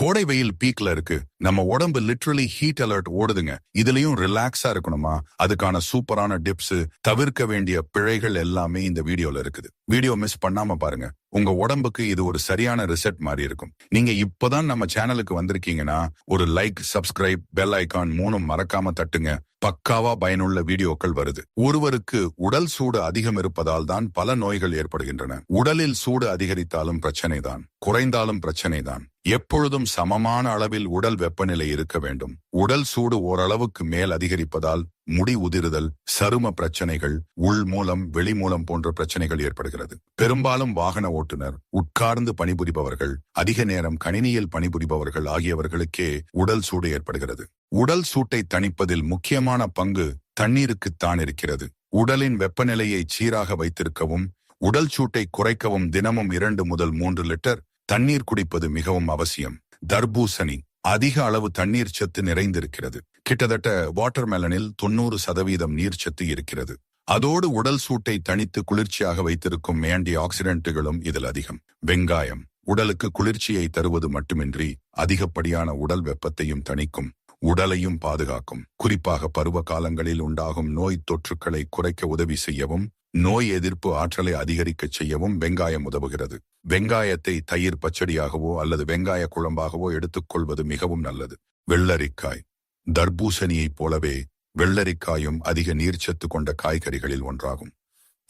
கோடை வெயில் பீக்ல இருக்கு. நம்ம உடம்பு லிட்ரலி ஹீட் அலர்ட் ஓடுதுங்க. இதுலயும் ரிலாக்ஸா இருக்கணுமா? அதுக்கான சூப்பரான டிப்ஸ் தவிர்க்க வேண்டிய பிழைகள் எல்லாமே இந்த வீடியோல இருக்குது. வீடியோ மிஸ் பண்ணாம பாருங்க. உங்க உடம்புக்கு இது ஒரு சரியான ரிசெட் மாதிரி இருக்கும். நீங்க இப்பதான் நம்ம சேனலுக்கு வந்திருக்கீங்கன்னா ஒரு லைக் சப்ஸ்கிரைப் பெல் ஐகான் மூணும் மறக்காம தட்டுங்க. பக்காவா பயனுள்ள வீடியோக்கள் வருது. ஒருவருக்கு உடல் சூடு அதிகம் இருப்பதால் தான் பல நோய்கள் ஏற்படுகின்றன. உடலில் சூடு அதிகரித்தாலும் பிரச்சனை தான் குறைந்தாலும் பிரச்சனை தான் எப்பொழுதும் சமமான அளவில் உடல் வெப்பநிலை இருக்க வேண்டும். உடல் சூடு ஓரளவுக்கு மேல் அதிகரிப்பதால் முடி உதிருதல் சரும பிரச்சனைகள் உள் மூலம் வெளி மூலம் போன்ற பிரச்சனைகள் ஏற்படுகிறது. பெரும்பாலும் வாகன ஓட்டுநர் உட்கார்ந்து பணிபுரிபவர்கள் அதிக நேரம் கணினியில் பணிபுரிபவர்கள் ஆகியவர்களுக்கே உடல் சூடு ஏற்படுகிறது. உடல் சூட்டை தணிப்பதில் முக்கியமான பங்கு தண்ணீருக்குத்தான் இருக்கிறது. உடலின் வெப்பநிலையை சீராக வைத்திருக்கவும் உடல் சூட்டை குறைக்கவும் தினமும் இரண்டு முதல் மூன்று லிட்டர் தண்ணீர் குடிப்பது மிகவும் அவசியம். தர்பூசணி அதிக அளவு தண்ணீர் சத்து நிறைந்திருக்கிறது. கிட்டத்தட்ட வாட்டர்மெலனில் தொண்ணூறு சதவீதம் நீர் சத்து இருக்கிறது. அதோடு உடல் சூட்டை தணித்து குளிர்ச்சியாக வைத்திருக்கும் ஆன்டி ஆக்சிடென்ட்டுகளும் இதில் அதிகம். வெங்காயம் உடலுக்கு குளிர்ச்சியை தருவது மட்டுமின்றி அதிகப்படியான உடல் வெப்பத்தையும் தணிக்கும் உடலையும் பாதுகாக்கும். குறிப்பாக பருவ காலங்களில் உண்டாகும் நோய் தொற்றுக்களை குறைக்க உதவி செய்யவும் நோய் எதிர்ப்பு ஆற்றலை அதிகரிக்கச் செய்யவும் வெங்காயம் உதவுகிறது. வெங்காயத்தை தயிர் பச்சடியாகவோ அல்லது வெங்காய குழம்பாகவோ எடுத்துக்கொள்வது மிகவும் நல்லது. வெள்ளரிக்காய். தர்பூசணியைப் போலவே வெள்ளரிக்காயும் அதிக நீர்ச்சத்து கொண்ட காய்கறிகளில் ஒன்றாகும்.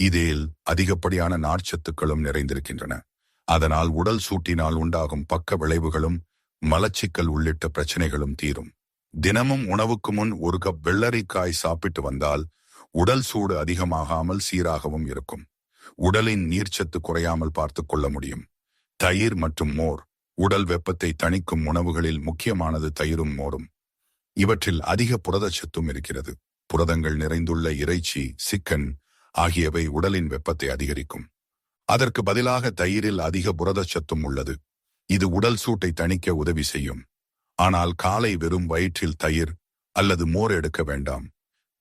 இதில் அதிகப்படியான நார்ச்சத்துக்களும் நிறைந்திருக்கின்றன. அதனால் உடல் சூட்டினால் உண்டாகும் பக்க விளைவுகளும் மலச்சிக்கல் உள்ளிட்ட பிரச்சனைகளும் தீரும். தினமும் உணவுக்கு முன் ஒரு கப் வெள்ளரிக்காய் சாப்பிட்டு வந்தால் உடல் சூடு அதிகமாகாமல் சீராகவும் இருக்கும். உடலின் நீர்ச்சத்து குறையாமல் பார்த்து கொள்ள முடியும். தயிர் மற்றும் மோர் உடல் வெப்பத்தை தணிக்கும் உணவுகளில் முக்கியமானது தயிரும் மோரும். இவற்றில் அதிக புரதச்சத்தும் இருக்கிறது. புரதங்கள் நிறைந்துள்ள இறைச்சி சிக்கன் ஆகியவை உடலின் வெப்பத்தை அதிகரிக்கும். அதற்கு பதிலாக தயிரில் அதிக புரதச்சத்தும் உள்ளது. இது உடல் சூட்டை தணிக்க உதவி செய்யும். ஆனால் காலை வெறும் வயிற்றில் தயிர் அல்லது மோர் எடுக்க வேண்டாம்.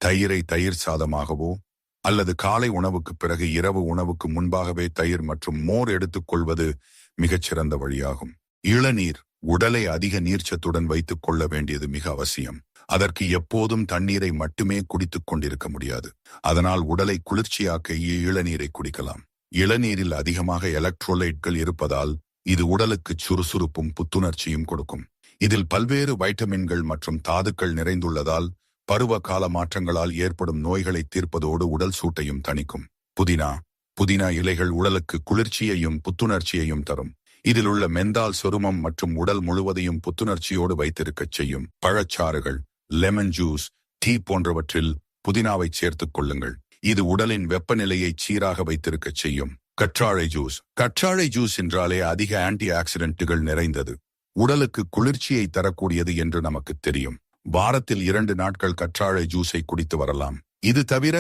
தயிரை தயிர் சாதமாகவோ அல்லது காலை உணவுக்கு பிறகு இரவு உணவுக்கு முன்பாகவே தயிர் மற்றும் மோர் எடுத்துக்கொள்வது மிகச்சிறந்த வழியாகும். இளநீர் உடலை அதிக நீர்ச்சத்துடன் வைத்துக் கொள்ள வேண்டியது மிக அவசியம். அதற்கு எப்போதும் தண்ணீரை மட்டுமே குடித்துக் கொண்டிருக்க முடியாது. அதனால் உடலை குளிர்ச்சியாக்க இளநீரை குடிக்கலாம். இளநீரில் அதிகமாக எலக்ட்ரோலைட்கள் இருப்பதால் இது உடலுக்கு சுறுசுறுப்பும் புத்துணர்ச்சியும் கொடுக்கும். இதில் பல்வேறு வைட்டமின்கள் மற்றும் தாதுக்கள் நிறைந்துள்ளதால் பருவ கால மாற்றங்களால் ஏற்படும் நோய்களை தீர்ப்பதோடு உடல் சூட்டையும் தணிக்கும். புதினா. புதினா இலைகள் உடலுக்கு குளிர்ச்சியையும் புத்துணர்ச்சியையும் தரும். இதில் உள்ள மெந்தால் சொருமம் மற்றும் உடல் முழுவதையும் புத்துணர்ச்சியோடு வைத்திருக்கச் செய்யும். பழச்சாறுகள் லெமன் ஜூஸ் டீ போன்றவற்றில் புதினாவை சேர்த்துக் கொள்ளுங்கள். இது உடலின் வெப்பநிலையை சீராக வைத்திருக்கச் செய்யும். கற்றாழை ஜூஸ் கற்றாழை ஜூஸ் என்றாலே அதிக ஆன்டி ஆக்சிடென்ட்டுகள் நிறைந்தது. உடலுக்கு குளிர்ச்சியை தரக்கூடியது என்று நமக்கு தெரியும். வாரத்தில் இரண்டு நாட்கள் கற்றாழை ஜூஸை குடித்து வரலாம். இது தவிர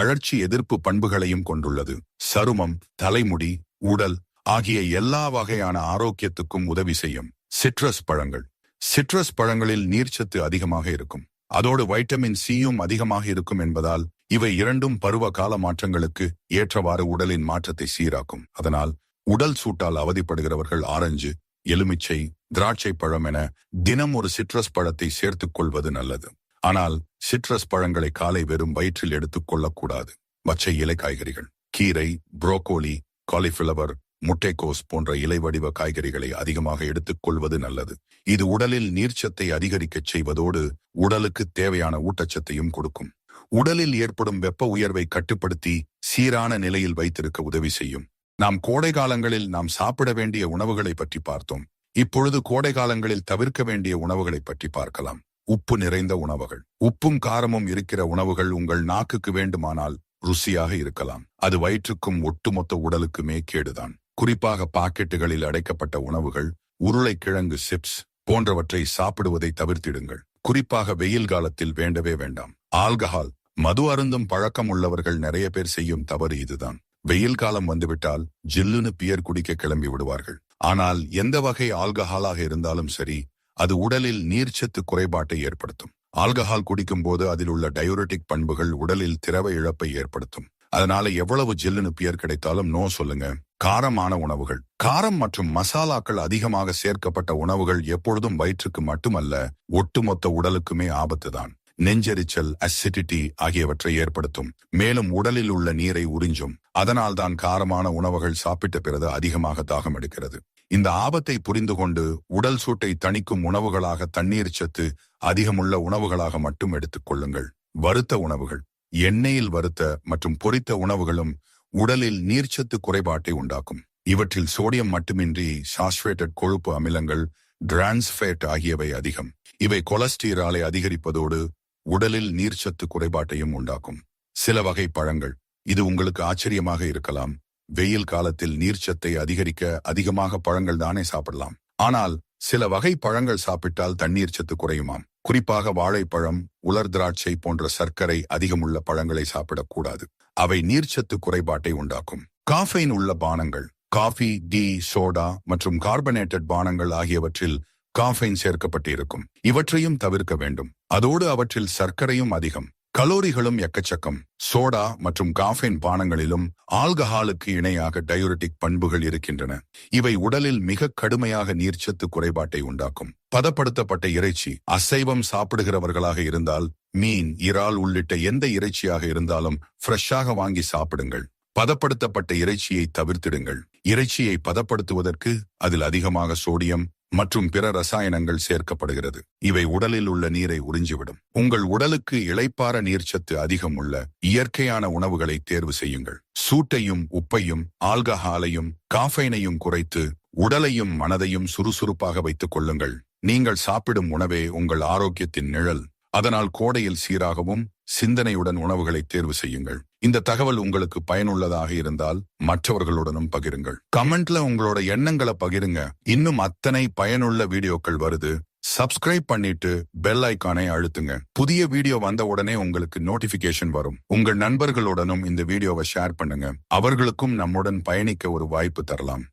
அழற்சி எதிர்ப்பு பண்புகளையும் கொண்டுள்ளது. சருமம் தலைமுடி உடல் ஆகிய எல்லா வகையான ஆரோக்கியத்துக்கும் உதவி செய்யும் சிட்ரஸ் பழங்கள். சிட்ரஸ் பழங்களில் நீர்ச்சத்து அதிகமாக இருக்கும். அதோடு வைட்டமின் சியும் அதிகமாக இருக்கும் என்பதால் இவை இரண்டும் பருவ கால மாற்றங்களுக்கு ஏற்றவாறு உடலின் மாற்றத்தை சீராக்கும். அதனால் உடல் சூட்டால் அவதிப்படுகிறவர்கள் ஆரஞ்சு எலுமிச்சை திராட்சை பழம் என தினம் ஒரு சிட்ரஸ் பழத்தை சேர்த்துக் கொள்வது நல்லது. ஆனால் சிட்ரஸ் பழங்களை காலை வெறும் வயிற்றில் எடுத்துக் கொள்ளக்கூடாது பச்சை இலை காய்கறிகள் கீரை புரோக்கோலி காலிஃபிளவர் முட்டைக்கோஸ் போன்ற இலை வடிவ காய்கறிகளை அதிகமாக எடுத்துக் கொள்வது நல்லது. இது உடலில் நீர்ச்சத்தை அதிகரிக்கச் செய்வதோடு உடலுக்கு தேவையான ஊட்டச்சத்தையும் கொடுக்கும். உடலில் ஏற்படும் வெப்ப உயர்வை கட்டுப்படுத்தி சீரான நிலையில் வைத்திருக்க உதவி செய்யும். நாம் கோடை காலங்களில் நாம் சாப்பிட வேண்டிய உணவுகளை பற்றி பார்த்தோம். இப்பொழுது கோடை காலங்களில் தவிர்க்க வேண்டிய உணவுகளை பற்றி பார்க்கலாம். உப்பு நிறைந்த உணவுகள். உப்பும் காரமும் இருக்கிற உணவுகள் உங்கள் நாக்குக்கு வேண்டுமானால் ருசியாக இருக்கலாம். அது வயிற்றுக்கும் ஒட்டுமொத்த உடலுக்குமே கேடுதான். குறிப்பாக பாக்கெட்டுகளில் அடைக்கப்பட்ட உணவுகள் உருளைக்கிழங்கு சிப்ஸ் போன்றவற்றை சாப்பிடுவதை தவிர்த்திடுங்கள். குறிப்பாக வெயில் காலத்தில் வேண்டவே வேண்டாம். ஆல்கஹால் மது அருந்தும் பழக்கம் உள்ளவர்கள் நிறைய பேர் செய்யும் தவறு இதுதான். வெயில் காலம் வந்துவிட்டால் ஜில்லுன்னு பியர் குடிக்க கிளம்பி விடுவார்கள். ஆனால் எந்த வகை ஆல்கஹாலாக இருந்தாலும் சரி அது உடலில் நீர்ச்சத்து குறைபாட்டை ஏற்படுத்தும். ஆல்கஹால் குடிக்கும் போது அதில் உள்ள டயோரட்டிக் பண்புகள் உடலில் திரவ இழப்பை ஏற்படுத்தும். அதனால எவ்வளவு ஜில்லுன்னு பியர் கிடைத்தாலும் நோ சொல்லுங்க. காரமான உணவுகள். காரம் மற்றும் மசாலாக்கள் அதிகமாக சேர்க்கப்பட்ட உணவுகள் எப்பொழுதும் வயிற்றுக்கு மட்டுமல்ல ஒட்டுமொத்த உடலுக்குமே ஆபத்துதான். நெஞ்செரிச்சல் அசிடிட்டி ஆகியவற்றை ஏற்படுத்தும். மேலும் உடலில் உள்ள நீரை உறிஞ்சும். அதனால்தான் காரமான உணவுகள் சாப்பிட்ட பிறகு அதிகமாக தாகம் எடுக்கிறது. இந்த ஆபத்தை புரிந்து கொண்டு உடல் சூட்டை தணிக்கும் உணவுகளாக தண்ணீர் சத்து அதிகமுள்ள உணவுகளாக மட்டும் எடுத்துக் கொள்ளுங்கள். வருத்த உணவுகள். எண்ணெயில் வறுத்த மற்றும் பொரித்த உணவுகளும் உடலில் நீர்ச்சத்து குறைபாட்டை உண்டாக்கும். இவற்றில் சோடியம் மட்டுமின்றி சாஸ்வேட்டட் கொழுப்பு அமிலங்கள் டிரான்ஸ்ஃபேட் ஆகியவை அதிகம். இவை கொலஸ்டீராலை அதிகரிப்பதோடு உடலில் நீர்ச்சத்து குறைபாட்டையும் உண்டாக்கும். சில வகை பழங்கள். இது உங்களுக்கு ஆச்சரியமாக இருக்கலாம். வெயில் காலத்தில் நீர்ச்சத்தை அதிகரிக்க அதிகமாக பழங்கள் தானே சாப்பிடலாம். ஆனால் சில வகை பழங்கள் சாப்பிட்டால் தண்ணீர் சத்து குறையுமாம். குறிப்பாக வாழைப்பழம் உலர் திராட்சை போன்ற சர்க்கரை அதிகமுள்ள பழங்களை சாப்பிடக்கூடாது. அவை நீர்ச்சத்து குறைபாட்டை உண்டாக்கும். காஃபைன் உள்ள பானங்கள் காஃபி டீ சோடா மற்றும் கார்பனேட்டட் பானங்கள் ஆகியவற்றில் காஃபைன் சேர்க்கப்பட்டிருக்கும். இவற்றையும் தவிர்க்க வேண்டும். அதோடு அவற்றில் சர்க்கரையும் அதிகம். கலோரிகளும் எக்கச்சக்கம். சோடா மற்றும் காஃபைன் பானங்களிலும் ஆல்கஹாலுக்கு இணையாக டயூரிட்டிக் பண்புகள் இருக்கின்றன. இவை உடலில் மிக கடுமையாக நீர்ச்சத்து குறைபாட்டை உண்டாக்கும். பதப்படுத்தப்பட்ட இறைச்சி அசைவம் சாப்பிடுகிறவர்களாக இருந்தால் மீன் இறால் உள்ளிட்ட எந்த இறைச்சியாக இருந்தாலும் ஃப்ரெஷ்ஷாக வாங்கி சாப்பிடுங்கள். பதப்படுத்தப்பட்ட இறைச்சியை தவிர்த்திடுங்கள். இறைச்சியை பதப்படுத்துவதற்கு அதில் அதிகமாக சோடியம் மற்றும் பிற ரசாயனங்கள் சேர்க்கப்படுகிறது. இவை உடலில் உள்ள நீரை உறிஞ்சிவிடும். உங்கள் உடலுக்கு இளைப்பார நீர்ச்சத்து அதிகம் உள்ள இயற்கையான உணவுகளை தேர்வு செய்யுங்கள். சூட்டையும் உப்பையும் ஆல்கஹாலையும் காஃபைனையும் குறைத்து உடலையும் மனதையும் சுறுசுறுப்பாக வைத்துக் கொள்ளுங்கள். நீங்கள் சாப்பிடும் உணவே உங்கள் ஆரோக்கியத்தின் நிழல். அதனால் கோடையில் சீராகவும் சிந்தனையுடன் உணவுகளை தேர்வு செய்யுங்கள். இந்த தகவல் உங்களுக்கு பயனுள்ளதாக இருந்தால் மற்றவர்களுடனும் பகிருங்கள். கமெண்ட்ல உங்களோட எண்ணங்களை பகிருங்க. இன்னும் அத்தனை பயனுள்ள வீடியோக்கள் வருது. சப்ஸ்கிரைப் பண்ணிட்டு பெல் ஐக்கானை அழுத்துங்க. புதிய வீடியோ வந்த உடனே உங்களுக்கு நோட்டிபிகேஷன் வரும். உங்கள் நண்பர்களுடனும் இந்த வீடியோவை ஷேர் பண்ணுங்க. அவர்களுக்கும் நம்முடன் பயணிக்க ஒரு வாய்ப்பு தரலாம்.